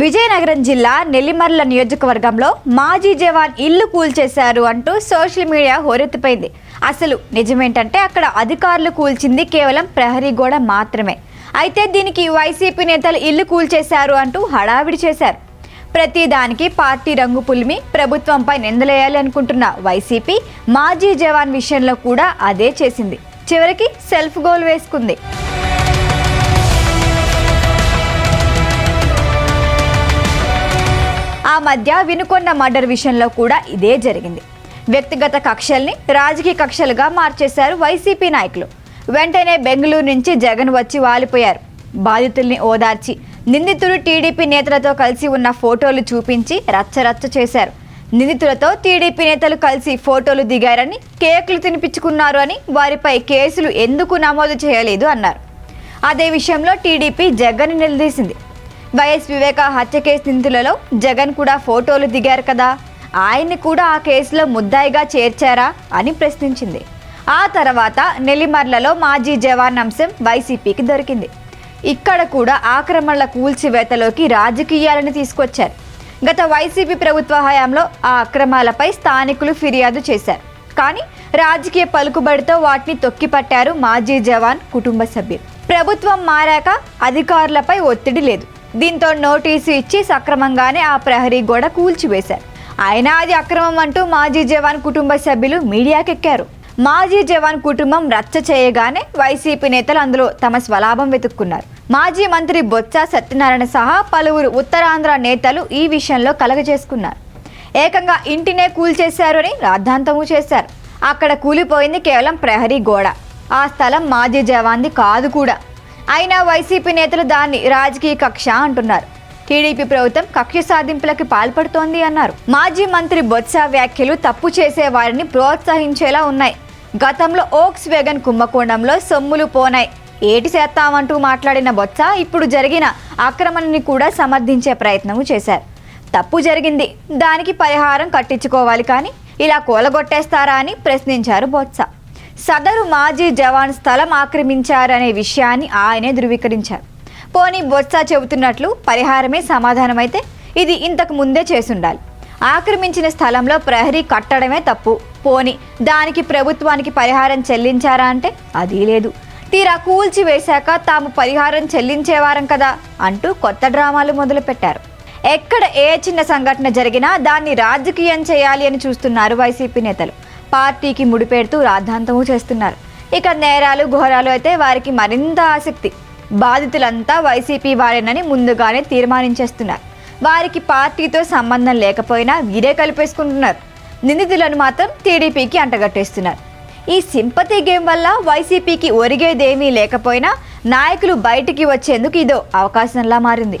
విజయనగరం జిల్లా నెల్లిమర్ల నియోజకవర్గంలో మాజీ జవాన్ ఇల్లు కూల్చేశారు అంటూ సోషల్ మీడియా హోరెత్తిపోయింది. అసలు నిజమేంటంటే అక్కడ అధికారులు కూల్చింది కేవలం ప్రహరీ గోడ మాత్రమే. అయితే దీనికి వైసీపీ నేతలు ఇల్లు కూల్చేశారు అంటూ హడావిడి చేశారు. ప్రతిదానికి పార్టీ రంగు పులిమి ప్రభుత్వంపై నిందలేయాలి అనుకుంటున్న వైసీపీ మాజీ జవాన్ విషయంలో కూడా అదే చేసింది. చివరికి సెల్ఫ్ గోల్ వేసుకుంది. మధ్య వినుకొండ మర్డర్ విషయంలో కూడా ఇదే జరిగింది. వ్యక్తిగత కక్షల్ని రాజకీయ కక్షలుగా మార్చేశారు వైసీపీ నాయకులు. వెంటనే బెంగళూరు నుంచి జగన్ వచ్చి వాలిపోయారు. బాధితుల్ని ఓదార్చి నిందితులు టీడీపీ నేతలతో కలిసి ఉన్న ఫోటోలు చూపించి రచ్చరచ్చ చేశారు. నిందితులతో టీడీపీ నేతలు కలిసి ఫోటోలు దిగారని కేకులు తినిపించుకున్నారు అని వారిపై కేసులు ఎందుకు నమోదు చేయలేదు అన్నారు. అదే విషయంలో టీడీపీ జగన్ నిలదీసింది. వైఎస్ వివేక హత్య కేసు నిందితులలో జగన్ కూడా ఫోటోలు దిగారు కదా. ఆయన్ని కూడా ఆ కేసులో ముద్దాయిగా చేర్చారా అని ప్రశ్నించింది. ఆ తర్వాత నెల్లిమర్లలో మాజీ జవాన్ అంశం వైసీపీకి దొరికింది. ఇక్కడ కూడా ఆక్రమణల కూల్చివేతలోకి రాజకీయాలను తీసుకొచ్చారు. గత వైసీపీ ప్రభుత్వ హయాంలో ఆ అక్రమాలపై స్థానికులు ఫిర్యాదు చేశారు. కానీ రాజకీయ పలుకుబడితో వాటిని తొక్కిపట్టారు మాజీ జవాన్ కుటుంబ సభ్యులు. ప్రభుత్వం మారాక అధికారులపై ఒత్తిడి లేదు. దీంతో నోటీసు ఇచ్చి సక్రమంగానే ఆ ప్రహరీ గోడ కూల్చివేశారు. అయినా అది అక్రమం అంటూ మాజీ జవాన్ కుటుంబ సభ్యులు మీడియాకెక్కారు. మాజీ జవాన్ కుటుంబం రచ్చ చేయగానే వైసీపీ నేతలు అందులో తమ స్వలాభం వెతుక్కున్నారు. మాజీ మంత్రి బొత్స సత్యనారాయణ సహా పలువురు ఉత్తరాంధ్ర నేతలు ఈ విషయంలో కలగజేసుకున్నారు. ఏకంగా ఇంటినే కూల్చేశారు అని రాద్ధాంతము చేశారు. అక్కడ కూలిపోయింది కేవలం ప్రహరీ గోడ. ఆ స్థలం మాజీ జవాన్ది కాదు కూడా. అయినా వైసీపీ నేతలు దాన్ని రాజకీయ కక్ష అంటున్నారు. టీడీపీ ప్రభుత్వం కక్ష సాధింపులకు పాల్పడుతోంది అన్నారు. మాజీ మంత్రి బొత్స వ్యాఖ్యలు తప్పు చేసే వారిని ప్రోత్సహించేలా ఉన్నాయి. గతంలో ఓక్స్ వేగన్ కుంభకోణంలో సొమ్ములు పోనాయి. ఏటి చేస్తామంటూ మాట్లాడిన బొత్స ఇప్పుడు జరిగిన ఆక్రమణని కూడా సమర్థించే ప్రయత్నము చేశారు. తప్పు జరిగింది. దానికి పరిహారం కట్టించుకోవాలి కానీ ఇలా కూలగొట్టేస్తారా అని ప్రశ్నించారు బొత్స. సదరు మాజీ జవాన్ స్థలం ఆక్రమించారనే విషయాన్ని ఆయనే ధృవీకరించారు. పోనీ బొత్స చెబుతున్నట్లు పరిహారమే సమాధానమైతే ఇది ఇంతకు ముందే చేసుండాలి. ఆక్రమించిన స్థలంలో ప్రహరీ కట్టడమే తప్పు. పోని దానికి ప్రభుత్వానికి పరిహారం చెల్లించారా అంటే అది లేదు. తీరా కూల్చి వేశాక తాము పరిహారం చెల్లించేవారం కదా అంటూ కొత్త డ్రామాలు మొదలుపెట్టారు. ఎక్కడ ఏ చిన్న సంఘటన జరిగినా దాన్ని రాజకీయం చేయాలి అని చూస్తున్నారు వైసీపీ నేతలు. పార్టీకి ముడిపెడుతూ రాద్ధాంతము చేస్తున్నారు. ఇక నేరాలు ఘోరాలు అయితే వారికి మరింత ఆసక్తి. బాధితులంతా వైసీపీ వారేనని ముందుగానే తీర్మానించేస్తున్నారు. వారికి పార్టీతో సంబంధం లేకపోయినా వీరే కలిపేసుకుంటున్నారు. నిందితులను మాత్రం టీడీపీకి అంటగట్టేస్తున్నారు. ఈ సింపతి గేమ్ వల్ల వైసీపీకి ఒరిగేదేమీ లేకపోయినా నాయకులు బయటికి వచ్చేందుకు ఇదో అవకాశంలా మారింది.